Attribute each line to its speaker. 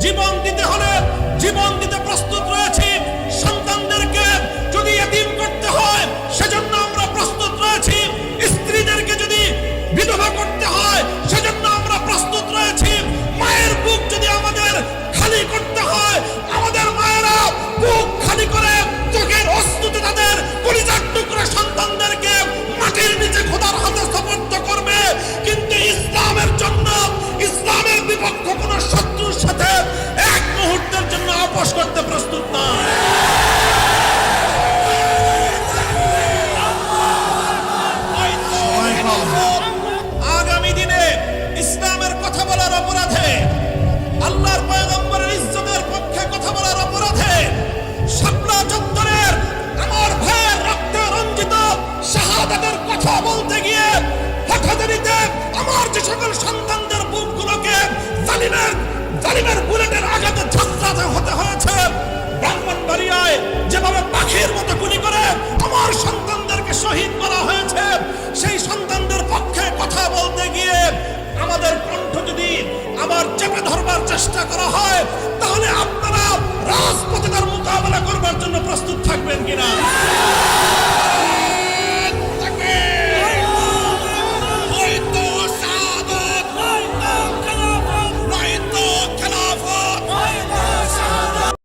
Speaker 1: জীবন দিতে হলে জীবন দিতে আপোষ করতে প্রস্তুত নয় আগামী দিনে ইসলামের কথা বলার অপরাধে আল্লাহর পয়গম্বরের ইজ্জতের পক্ষে কথা বলার অপরাধে শাপলা চত্বরের আমার ভাইয়ের রক্তে রঞ্জিত শাহাদাতের কথা বলতে আবার চেপে ধরবার চেষ্টা করা হয়, তাহলে আপনারা রাজপথে তার মোকাবেলা করবার জন্য প্রস্তুত থাকবেন কিনা?